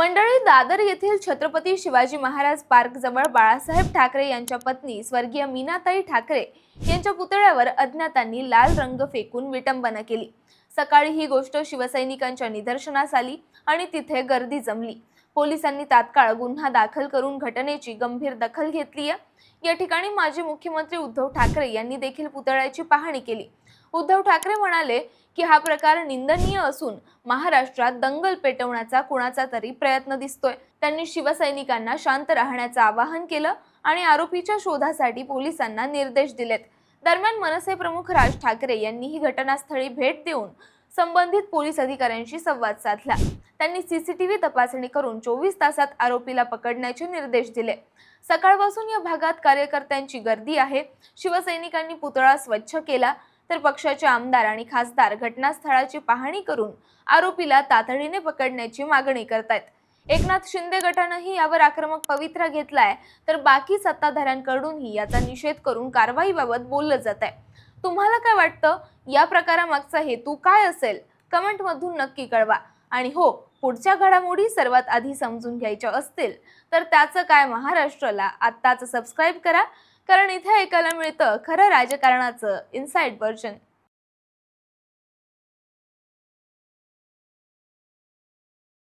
मंडळी दादर येथील छत्रपती शिवाजी महाराज पार्क जवळ बाळासाहेब ठाकरे यांच्या पत्नी स्वर्गीय मीनाताई ठाकरे यांच्या पुतळ्यावर अज्ञातांनी लाल रंग फेकून विटंबना केली. सकाळी ही गोष्ट शिवसैनिकांच्या निदर्शनास आली आणि तिथे गर्दी जमली. पोलिसांनी तात्काळ गुन्हा दाखल करून घटनेची गंभीर दखल घेतली आहे. या ठिकाणी माजी मुख्यमंत्री उद्धव ठाकरे यांनी देखील पुतळ्याची पाहणी केली. उद्धव ठाकरे म्हणाले की हा प्रकार निंदनीय असून महाराष्ट्रात दंगल पेटवण्याचा कुणाचा तरी प्रयत्न दिसतोय. त्यांनी शिवसैनिकांना शांत राहण्याचं आवाहन केलं आणि आरोपीच्या शोधासाठी पोलिसांना निर्देश दिलेत. दरम्यान मनसे प्रमुख राज ठाकरे यांनी ही घटनास्थळी भेट देऊन संबंधित पोलीस अधिकाऱ्यांशी संवाद साधला. त्यांनी सीसीटीव्ही तपासणी करून चोवीस तासात आरोपीला पकडण्याचे निर्देश दिले. सकाळपासून या भागात कार्यकर्त्यांची गर्दी आहे. शिवसैनिकांनी पुतळा स्वच्छ केला तर पक्षाचे आमदार आणि खासदार घटनास्थळाची पाहणी करून आरोपीला तातडीने पकडण्याची मागणी करतायत. एकनाथ शिंदे गटानंही यावर आक्रमक पवित्रा घेतलाय. तर बाकी सत्ताधाऱ्यांकडूनही याचा निषेध करून कारवाईबाबत बोललं जात आहे तुम्हाला काय वाटतं? या प्रकारामागचा हेतू काय असेल? कमेंटमधून नक्की कळवा. आणि हो पुढच्या घडामोडी सर्वात आधी समजून घ्यायच्या असतील तर त्याचं काय महाराष्ट्राला आत्ताच सबस्क्राईब करा कारण इथे ऐकायला मिळतं खरं राजकारणाचं इन्साईट व्हर्जन